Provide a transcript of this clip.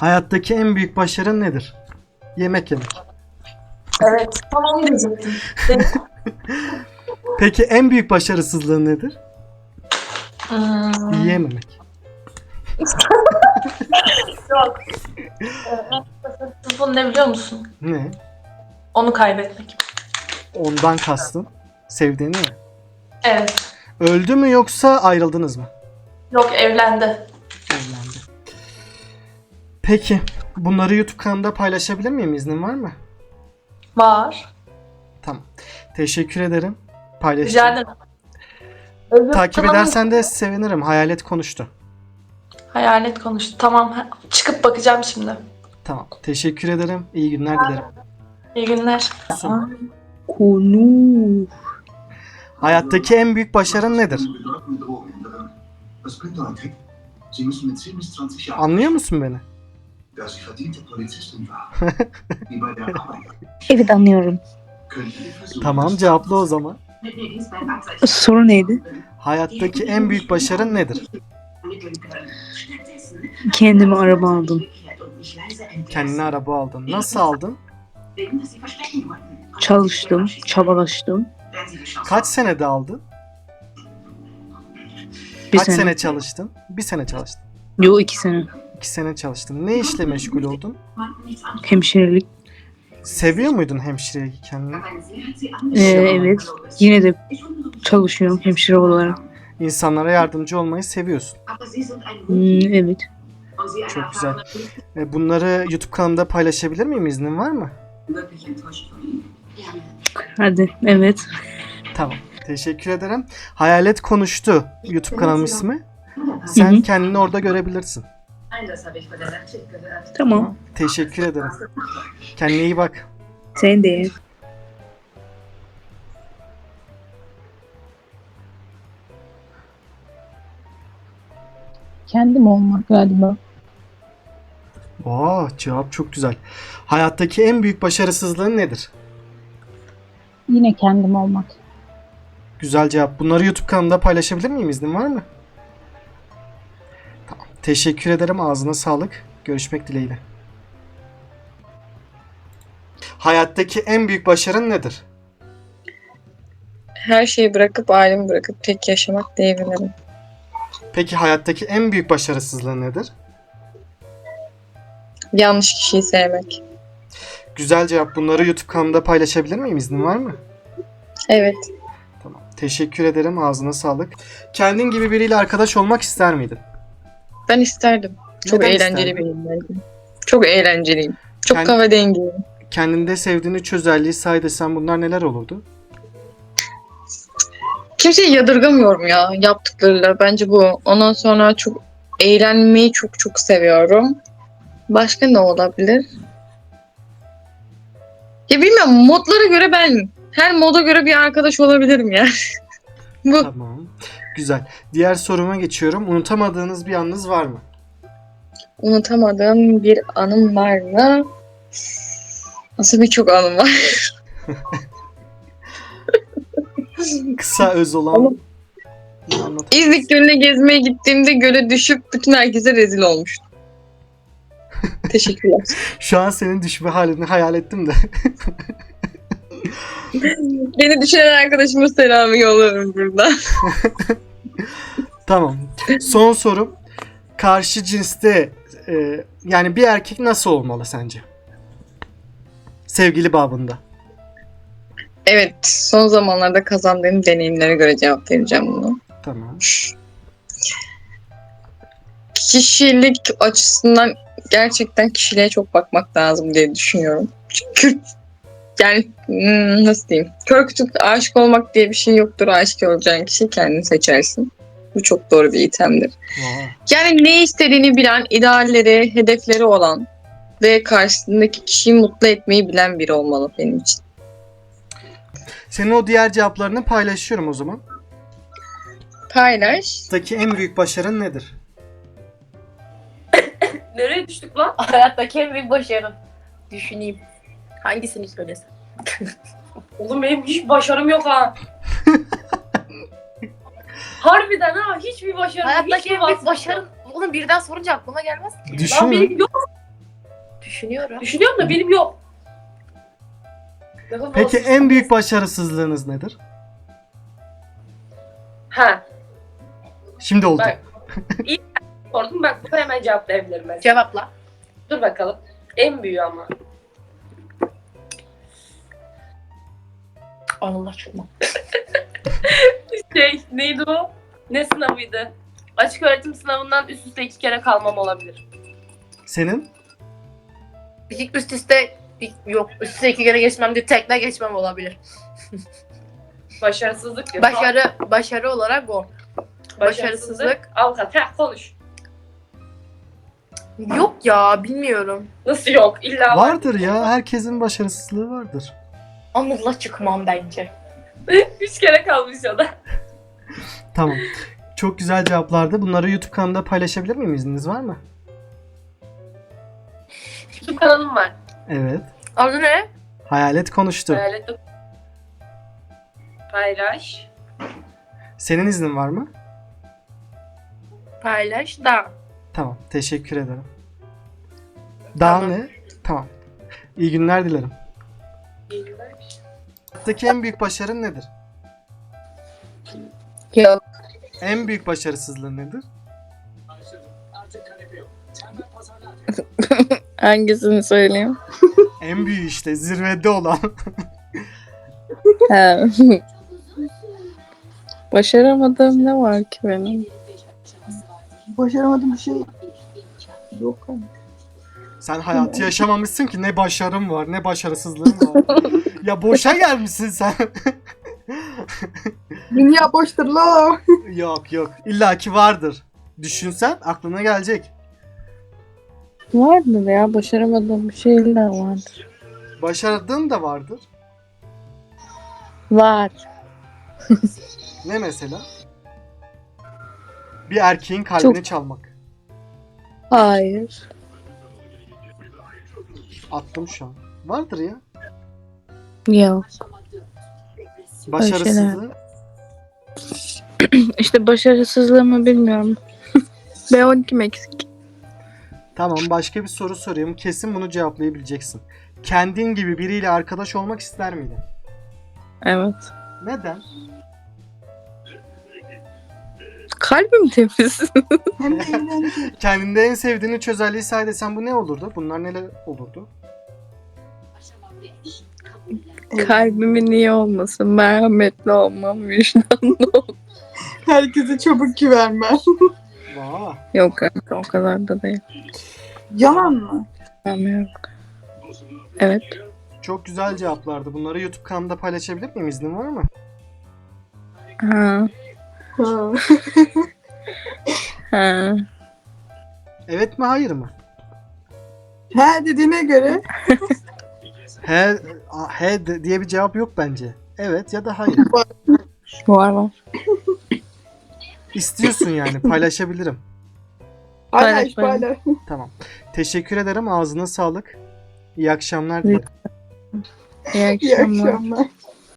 Hayattaki en büyük başarın nedir? Yemek yemek. Evet. Tam onu diyecektim. Peki en büyük başarısızlığın nedir? Hmm, Yiyememek. yok. Bunu ne biliyor musun? Ne? Onu kaybetmek. Ondan kastın. Sevdiğini mi? Evet. Öldü mü yoksa ayrıldınız mı? Yok. Evlendi. Peki bunları YouTube kanalımda paylaşabilir miyim? İznin var mı? Var. Tamam. Teşekkür ederim. Rica Paylaşacağım. ederim. Özür Takip dilerim. edersen de sevinirim. Hayalet konuştu. Hayalet konuştu. Tamam. Çıkıp bakacağım şimdi. Tamam. Teşekkür ederim. İyi günler dilerim. İyi günler. Konu. Hayattaki en büyük başarın nedir? bedeutende Drogen drin. Das könnte ein Trick. Sie müssen mit 10 bis 20 Jahren, Anlıyor musun beni? Da sie verdiente Polizistin war, wie bei der Arbeit, Evet anlıyorum. könnten wir versuchen, Tamam das cevapla o zaman. Soru neydi? Hayattaki en büyük başarın nedir? Kendime araba aldım. Kendine araba aldın. Nasıl aldın? Çalıştım, çabalaştım. Kaç senede aldın? Bir Kaç sene. sene çalıştın? Bir sene çalıştın. Yo iki sene. İki sene çalıştın. Ne işle meşgul oldun? Hemşirelik. Seviyor muydun hemşireyi kendini? Ee, evet. Yine de çalışıyorum hemşire olarak. İnsanlara yardımcı olmayı seviyorsun. Hmm, evet. Çok güzel. E, Bunları YouTube kanalımda paylaşabilir miyim? İznin var mı? Hadi evet. Tamam. Teşekkür ederim. Hayalet konuştu. YouTube kanalım ismi. Sen kendini orada görebilirsin. Tamam. Teşekkür ederim. Kendine iyi bak. Sen de. Kendim olmak galiba. Oo, cevap çok güzel. Hayattaki en büyük başarısızlığın nedir? Yine kendim olmak. Güzel cevap. Bunları YouTube kanalımda paylaşabilir miyim? İznin var mı? Teşekkür ederim. Ağzına sağlık. Görüşmek dileğiyle. Hayattaki en büyük başarın nedir? her şeyi bırakıp ailemi bırakıp tek yaşamak diyebilirim. Peki hayattaki en büyük başarısızlığın nedir? Yanlış kişiyi sevmek. Güzel cevap. Bunları YouTube kanalımda paylaşabilir miyim? İznin var mı? Evet. Tamam. Teşekkür ederim. Ağzına sağlık. Kendin gibi biriyle arkadaş olmak ister miydin? Ben isterdim. Çok Neden eğlenceli isterdin? bence. Çok eğlenceliyim. Çok Kend- kafa dengiyim. Kendinde sevdiğin üç özelliği say desem bunlar neler olurdu? Kimseyi yadırgamıyorum ya yaptıklarıyla. Bence bu. Ondan sonra çok eğlenmeyi çok çok seviyorum. Başka ne olabilir? Ya bilmiyorum modlara göre ben her moda göre bir arkadaş olabilirim ya. bu. Tamam. Güzel. Diğer soruma geçiyorum. Unutamadığınız bir anınız var mı? Unutamadığım bir anım var mı? Nasıl birçok anım var. Kısa öz olan. İznik Gölü'ne gezmeye gittiğimde göle düşüp bütün herkese rezil olmuştum. Teşekkürler. Şu an senin düşme halini hayal ettim de. Beni düşünen arkadaşıma selamı yolluyorum burada. tamam. Son sorum. Karşı cinste e, yani bir erkek nasıl olmalı sence? Sevgili babında. Evet, son zamanlarda kazandığım deneyimlere göre cevap vereceğim bunu. Tamam. Kişilik açısından gerçekten kişiliğe çok bakmak lazım diye düşünüyorum. Çünkü yani hmm, nasıl diyeyim? Kör kütük aşık olmak diye bir şey yoktur. Aşık olacağın kişi kendini seçersin. Bu çok doğru bir itemdir. Vay. Yani ne istediğini bilen, idealleri, hedefleri olan ve karşısındaki kişiyi mutlu etmeyi bilen biri olmalı benim için. Senin o diğer cevaplarını paylaşıyorum o zaman. Paylaş. Hayattaki en büyük başarın nedir? Nereye düştük lan? Hayattaki en büyük başarım. Düşüneyim. Hangisini söylesem? Oğlum benim hiç başarım yok ha. Harbiden ha hiçbir başarım Hayattaki hiçbir en büyük vasfım başarın. Oğlum birden sorunca aklıma gelmez ki. Lan Düşün. benim yok. Düşünüyorum. Düşünüyorum da benim yok. Lafı Peki en büyük başarısızlığınız nedir? Ha. Şimdi oldu. Bak. İyi sordum bak bu hemen cevaplayabilirim ben. Cevapla. Dur bakalım. En büyüğü ama. Allah çıkma. şey neydi o? Ne sınavıydı? Açık öğretim sınavından üst üste iki kere kalmam olabilir. Senin? İki üst üste yok üst üste iki kere geçmem değil tekne geçmem olabilir. Başarısızlık yok. Başarı başarı olarak o. Başarısızlık. Avukat. Heh konuş. Yok ya bilmiyorum. Nasıl yok? İlla var. Vardır ya. Herkesin başarısızlığı vardır. Anıl'la çıkmam bence. Üç kere kalmış o da. Tamam. Çok güzel cevaplardı. Bunları YouTube kanalımda paylaşabilir miyim? İzniniz var mı? YouTube kanalım var. Evet. Adı ne? Hayalet konuştu. Hayalet Paylaş. Senin iznin var mı? Paylaş da. Tamam. Teşekkür ederim. Daha Tamam. ne? Tamam. İyi günler dilerim. Hayattaki en büyük başarın nedir? Yok. En büyük başarısızlığın nedir? Hangisini söyleyeyim? En büyüğü işte zirvede olan. Başaramadığım ne var ki benim? Başaramadığım bir şey yok ama. Sen hayatı yaşamamışsın ki ne başarım var ne başarısızlığın var. ya boşa gelmişsin sen. Dünya boştur la. yok yok. İlla ki vardır. Düşünsen aklına gelecek. Vardır ya başaramadığım bir şeyler vardır. Başardığın da vardır. Var. Ne mesela? Bir erkeğin kalbini çalmak. Hayır. Attım şu an. Vardır ya. Yok. Başarısızlığı. İşte başarısızlığımı bilmiyorum. B12 eksik. Tamam başka bir soru sorayım. Kesin bunu cevaplayabileceksin. Kendin gibi biriyle arkadaş olmak ister miydin? Evet. Neden? Kalbim temiz. Kendinde en sevdiğin üç özelliği say desem bu ne olurdu? Bunlar neler olurdu? Kalbimin iyi olması, merhametli olmam, vicdanlı olmam. Herkese çabuk güvenmem. Yok kanka o kadar da değil. Yalan mı? Tamam yok. Evet. Çok güzel cevaplardı. Bunları YouTube kanalımda paylaşabilir miyim? İznin var mı? Ha. Ha. Evet mi hayır mı? He dediğine göre. He, he de- diye bir cevap yok bence. Evet ya da hayır. Var var. İstiyorsun yani paylaşabilirim. Paylaş, paylaş. Tamam. Teşekkür ederim. Ağzına sağlık. İyi akşamlar dilerim. İyi akşamlar.